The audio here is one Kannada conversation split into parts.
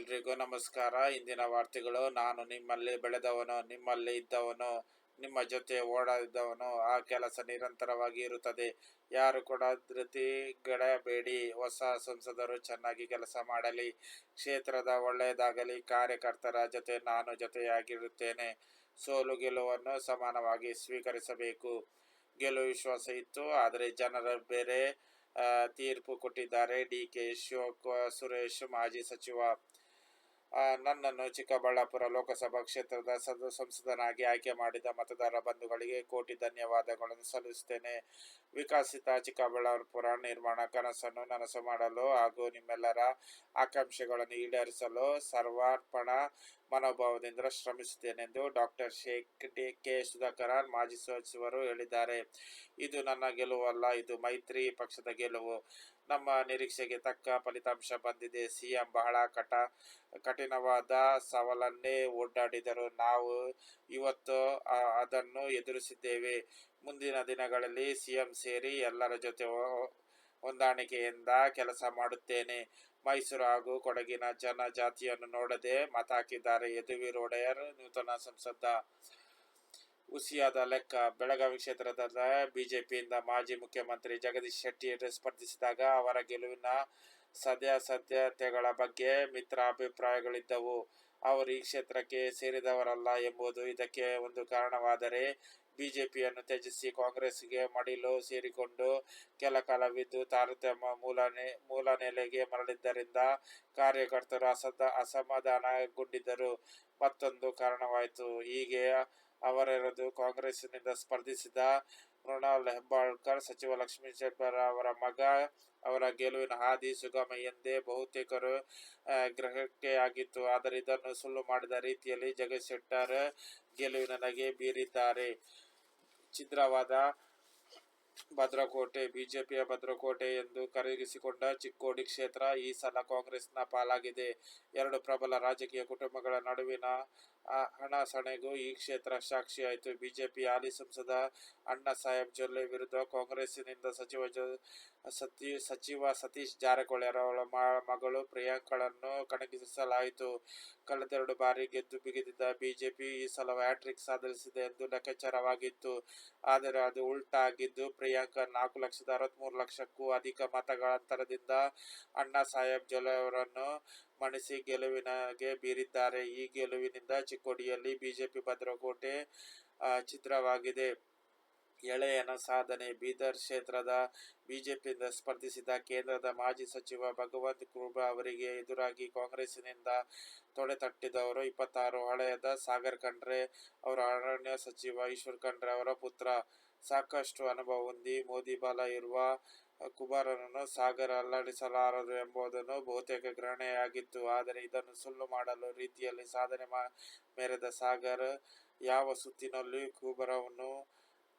ಎಲ್ರಿಗೂ ನಮಸ್ಕಾರ. ಇಂದಿನ ವಾರ್ತೆಗಳು, ನಾನು ನಿಮ್ಮಲ್ಲಿ ಬೆಳೆದವನು, ನಿಮ್ಮಲ್ಲಿ ಇದ್ದವನು, ನಿಮ್ಮ ಜೊತೆ ಓಡಾಡಿದ್ದವನು ಆ ಕೆಲಸ ನಿರಂತರವಾಗಿ ಇರುತ್ತದೆ. ಯಾರು ಕೂಡ ಧೃತಿಗೆಡಬೇಡಿ. ಹೊಸ ಸಂಸದರು ಚೆನ್ನಾಗಿ ಕೆಲಸ ಮಾಡಲಿ. ಕ್ಷೇತ್ರದ ಒಳ್ಳೆಯದಾಗಲಿ. ಕಾರ್ಯಕರ್ತರ ಜೊತೆ ನಾನು ಜೊತೆಯಾಗಿರುತ್ತೇನೆ. ಸೋಲು ಗೆಲುವನ್ನು ಸಮಾನವಾಗಿ ಸ್ವೀಕರಿಸಬೇಕು. ಗೆಲುವು ವಿಶ್ವಾಸ ಇತ್ತು. ಆದರೆ ಜನರ ಬೇರೆ ತೀರ್ಪು ಕೊಟ್ಟಿದ್ದಾರೆ. ಡಿ ಕೆ ಶಿವ ಸುರೇಶ್ ಮಾಜಿ ಸಚಿವ ನನ್ನನ್ನು ಚಿಕ್ಕಬಳ್ಳಾಪುರ ಲೋಕಸಭಾ ಕ್ಷೇತ್ರದ ಸದ, ಸಂಸದನಾಗಿ ಆಯ್ಕೆ ಮಾಡಿದ ಮತದಾರ ಬಂಧುಗಳಿಗೆ ಕೋಟಿ ಧನ್ಯವಾದಗಳನ್ನು ಸಲ್ಲಿಸುತ್ತೇನೆ. ವಿಕಸಿತ ಚಿಕ್ಕಬಳ್ಳಾಪುರ ನಿರ್ಮಾಣ ಕನಸನ್ನು ನನಸು ಮಾಡಲು ಹಾಗೂ ನಿಮ್ಮೆಲ್ಲರ ಆಕಾಂಕ್ಷೆಗಳನ್ನು ಈಡೇರಿಸಲು ಸರ್ವಾರ್ಪಣ ಮನೋಭಾವದಿಂದ ಶ್ರಮಿಸುತ್ತೇನೆಂದು doctor Sheikh D K. Sudhakar ಮಾಜಿ ಸಚಿವರು ಹೇಳಿದ್ದಾರೆ. ಇದು ನನ್ನ ಗೆಲುವಲ್ಲ, ಇದು ಮೈತ್ರಿ ಪಕ್ಷದ ಗೆಲುವು. ನಮ್ಮ ನಿರೀಕ್ಷೆಗೆ ತಕ್ಕ ಫಲಿತಾಂಶ ಬಂದಿದೆ. ಸಿಎಂ ಬಹಳ ಕಟ, ಕಠಿಣವಾದ ಸವಾಲನ್ನೇ ಒಡ್ಡಾಡಿದರು ನಾವು ಇವತ್ತು ಅದನ್ನು ಎದುರಿಸಿದ್ದೇವೆ. ಮುಂದಿನ ದಿನಗಳಲ್ಲಿ ಸಿಎಂ ಸೇರಿ ಎಲ್ಲರ ಜೊತೆ ಹೊಂದಾಣಿಕೆಯಿಂದ ಕೆಲಸ ಮಾಡುತ್ತೇನೆ. ಮೈಸೂರು ಹಾಗೂ ಕೊಡಗಿನ ಜನಜಾತಿಯನ್ನು ನೋಡದೆ ಮತ ಹಾಕಿದ್ದಾರೆ. ಯದುವೀರ್ ಒಡೆಯರ್, ನೂತನ ಸಂಸದ. ಉಸಿಯಾದ ಲೆಕ್ಕ. ಬೆಳಗಾವಿ ಕ್ಷೇತ್ರದ ಬಿಜೆಪಿಯಿಂದ ಮಾಜಿ ಮುಖ್ಯಮಂತ್ರಿ ಜಗದೀಶ್ ಶೆಟ್ಟಿ ಸ್ಪರ್ಧಿಸಿದಾಗ ಅವರ ಗೆಲುವಿನ ಸದ್ಯಾಸದ್ಯತೆಗಳ ಬಗ್ಗೆ ಮಿತ್ರ ಅಭಿಪ್ರಾಯಗಳಿದ್ದವು ಅವರು ಈ ಕ್ಷೇತ್ರಕ್ಕೆ ಸೇರಿದವರಲ್ಲ ಎಂಬುದು ಇದಕ್ಕೆ ಒಂದು ಕಾರಣವಾದರೆ ಬಿಜೆಪಿಯನ್ನು ತ್ಯಜಿಸಿ ಕಾಂಗ್ರೆಸ್ಗೆ ಮಡಿಲು ಸೇರಿಕೊಂಡು ಕೆಲ ಕಾಲವಿದ್ದು ತಾರತಮ್ಯ ಮೂಲ ಮೂಲ ನೆಲೆಗೆ ಮರಳಿದ್ದರಿಂದ ಕಾರ್ಯಕರ್ತರು ಅಸದ, ಅಸಮಾಧಾನಗೊಂಡಿದ್ದರು. ಮತ್ತೊಂದು ಕಾರಣವಾಯಿತು. ಹೀಗೆ ಅವರೆರಡು ಕಾಂಗ್ರೆಸ್ನಿಂದ ಸ್ಪರ್ಧಿಸಿದ ಮೃಣಾಲ್ ಹೆಬ್ಬಾಳ್ಕರ್, ಸಚಿವ ಲಕ್ಷ್ಮೀ ಶೆಟ್ಟರ್ ಅವರ ಮಗ, ಅವರ ಗೆಲುವಿನ ಹಾದಿ ಸುಗಮ ಎಂದೇ ಬಹುತೇಕರು ಗ್ರಹಕ್ಕೆ ಆಗಿತ್ತು. ಆದರೆ ಇದನ್ನು ಸುಳ್ಳು ಮಾಡಿದ ರೀತಿಯಲ್ಲಿ ಜಗದೀಶ್ ಶೆಟ್ಟರ್ ಗೆಲುವಿನ ನಗೆ ಬೀರಿದ್ದಾರೆ. ಛಿದ್ರವಾದ ಭದ್ರಕೋಟೆ, ಬಿಜೆಪಿಯ ಭದ್ರಕೋಟೆ ಎಂದು ಕರೆಯಿಸಿಕೊಂಡ ಚಿಕ್ಕೋಡಿ ಕ್ಷೇತ್ರ ಈ ಸಲ ಕಾಂಗ್ರೆಸ್ನ ಪಾಲಾಗಿದೆ. ಎರಡು ಪ್ರಬಲ ರಾಜಕೀಯ ಕುಟುಂಬಗಳ ನಡುವಿನ ಹಣ ಹಣಾಸಣೆಗೂ ಈ ಕ್ಷೇತ್ರ ಸಾಕ್ಷಿಯಾಯಿತು. ಬಿಜೆಪಿ ಹಾಲಿ ಸಂಸದ ಅಣ್ಣಾ ಸಾಹೇಬ್ ಜೊಲ್ಲೆ ವಿರುದ್ಧ ಕಾಂಗ್ರೆಸ್ಸಿನಿಂದ ಸಚಿವ ಸತಿ ಸಚಿವ ಸತೀಶ್ ಜಾರಕಿಹೊಳಿ ಅವರ ಮ- ಮಗಳು ಪ್ರಿಯಾಂಕಳನ್ನು ಕಣಕ್ಕಿಳಿಸಲಾಯಿತು. ಕಳೆದೆರಡು ಬಾರಿ ಗೆದ್ದು ಬಿಗಿದಿದ್ದ ಬಿಜೆಪಿ ಈ ಸಲ ಹ್ಯಾಟ್ರಿಕ್ ಸಾಧಿಸಿದೆ ಎಂದು ಲೆಕ್ಕಾಚಾರವಾಗಿತ್ತು. ಆದರೆ ಅದು ಉಲ್ಟಾ ಆಗಿದ್ದು ಪ್ರಿಯಾಂಕಾ ನಾಲ್ಕು ಲಕ್ಷದ ಅರವತ್ಮೂರು ಲಕ್ಷಕ್ಕೂ ಅಧಿಕ ಮತಗಳ ಅಂತರದಿಂದ ಅಣ್ಣಾ ಸಾಹೇಬ್ ಜೊಲ್ಲೆ ಅವರನ್ನು ಮಣಿಸಿ ಗೆಲುವಿನಗೆ ಬೀರಿದ್ದಾರೆ. ಈ ಗೆಲುವಿನಿಂದ ಚಿಕ್ಕೋಡಿಯಲ್ಲಿ ಬಿಜೆಪಿ ಭದ್ರಕೋಟೆ ಆ, ಛಿದ್ರವಾಗಿದೆ. ಎಳೆಯನ ಸಾಧನೆ. ಬೀದರ್ ಕ್ಷೇತ್ರದ ಬಿಜೆಪಿಯಿಂದ ಸ್ಪರ್ಧಿಸಿದ ಕೇಂದ್ರದ ಮಾಜಿ ಸಚಿವ ಭಗವಂತ್ ಖೂಬಾ ಅವರಿಗೆ ಎದುರಾಗಿ ಕಾಂಗ್ರೆಸ್ಸಿನಿಂದ ತೊಡೆತಟ್ಟಿದವರು ಇಪ್ಪತ್ತಾರು. ಹಳೆಯದ ಸಾಗರ್ ಖಂಡ್ರೆ, ಅವರ ಅರಣ್ಯ ಸಚಿವ ಈಶ್ವರ್ ಖಂಡ್ರೆ ಅವರ ಪುತ್ರ. ಸಾಕಷ್ಟು ಅನುಭವ ಹೊಂದಿ ಮೋದಿ ಬಲ ಇರುವ ಕುಮಾರನನ್ನು ಸಾಗರ ಅಲ್ಲಾಡಿಸಲಾರರು ಎಂಬುದನ್ನು ಬಹುತೇಕ ಗ್ರಹಣೆಯಾಗಿತ್ತು ಆದರೆ ಇದನ್ನು ಸುಳ್ಳು ಮಾಡಲು ರೀತಿಯಲ್ಲಿ ಸಾಧನೆ ಮೆರೆದ ಸಾಗರ್ ಯಾವ ಸುತ್ತಿನಲ್ಲೂ ಕುಬರವನ್ನು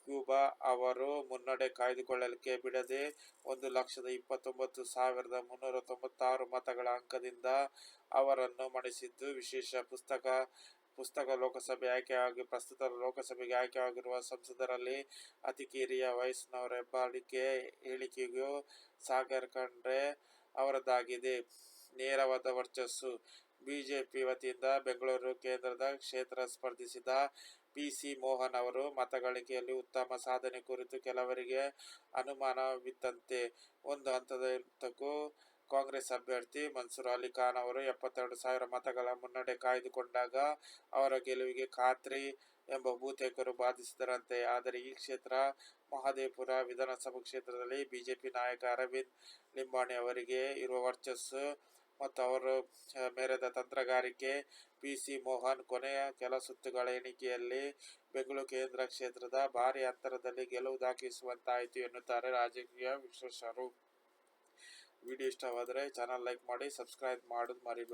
ಕ್ಯೂಬಾ ಅವರು ಮುನ್ನಡೆ ಕಾಯ್ದುಕೊಳ್ಳಲಿಕ್ಕೆ ಬಿಡದೆ ಒಂದು ಲಕ್ಷದ ಇಪ್ಪತ್ತೊಂಬತ್ತು ಸಾವಿರದ ಮುನ್ನೂರ ತೊಂಬತ್ತಾರು ಮತಗಳ ಅಂಕದಿಂದ ಅವರನ್ನು ಮಣಿಸಿದ್ದು ವಿಶೇಷ ಪುಸ್ತಕ ಪುಸ್ತಕ ಲೋಕಸಭೆ ಆಯ್ಕೆಯಾಗಿ, ಪ್ರಸ್ತುತ ಲೋಕಸಭೆಗೆ ಆಯ್ಕೆಯಾಗಿರುವ ಸಂಸದರಲ್ಲಿ ಅತಿ ಕಿರಿಯ ವಯಸ್ಸಿನವರ ಹೆಬ್ಬಾಳಿಕೆ ಹೇಳಿಕೆಗೂ ಸಾಗರ್ ಖಂಡ್ರೆ ಅವರದ್ದಾಗಿದೆ ನೇರವಾದ ವರ್ಚಸ್ಸು. ಬಿಜೆಪಿ ವತಿಯಿಂದ ಬೆಂಗಳೂರು ಕೇಂದ್ರದ ಕ್ಷೇತ್ರ ಸ್ಪರ್ಧಿಸಿದ ಪಿ ಸಿ ಮೋಹನ್ ಅವರು ಮತಗಳಿಕೆಯಲ್ಲಿ ಉತ್ತಮ ಸಾಧನೆ ಕುರಿತು ಕೆಲವರಿಗೆ ಅನುಮಾನವಿತ್ತಂತೆ ಒಂದು ಹಂತದಕ್ಕೂ ಕಾಂಗ್ರೆಸ್ ಅಭ್ಯರ್ಥಿ ಮನ್ಸೂರ್ ಅಲಿ ಖಾನ್ ಅವರು ಎಪ್ಪತ್ತೆರಡು ಸಾವಿರ ಮತಗಳ ಮುನ್ನಡೆ ಕಾಯ್ದುಕೊಂಡಾಗ ಅವರ ಗೆಲುವಿಗೆ ಖಾತ್ರಿ ಎಂಬ ಬಹುತೇಕರು ಬಾಧಿಸಿದರಂತೆ. ಆದರೆ ಈ ಕ್ಷೇತ್ರ ಮಹದೇವಪುರ ವಿಧಾನಸಭಾ ಕ್ಷೇತ್ರದಲ್ಲಿ ಬಿಜೆಪಿ ನಾಯಕ ಅರವಿಂದ್ ಲಿಂಬಾಣಿ ಅವರಿಗೆ ಇರುವ ವರ್ಚಸ್ಸು ಮತ್ತು ಅವರು ಮೆರೆದ ತಂತ್ರಗಾರಿಕೆ ಪಿ ಸಿ ಮೋಹನ್ ಕೊನೆಯ ಕೆಲ ಸುತ್ತುಗಳ ಎಣಿಕೆಯಲ್ಲಿ ಬೆಂಗಳೂರು ಕೇಂದ್ರ ಕ್ಷೇತ್ರದ ಭಾರಿ ಅಂತರದಲ್ಲಿ ಗೆಲುವು ದಾಖಲಿಸುವಂತಾಯಿತು ಎನ್ನುತ್ತಾರೆ ರಾಜಕೀಯ ವಿಶ್ಲೇಷಕರು. ವಿಡಿಯೋ ಇಷ್ಟವಾದರೆ ಚಾನಲ್ ಲೈಕ್ ಮಾಡಿ, ಸಬ್ಸ್ಕ್ರೈಬ್ ಮಾಡೋದು ಮರಿಬೇಡಿ.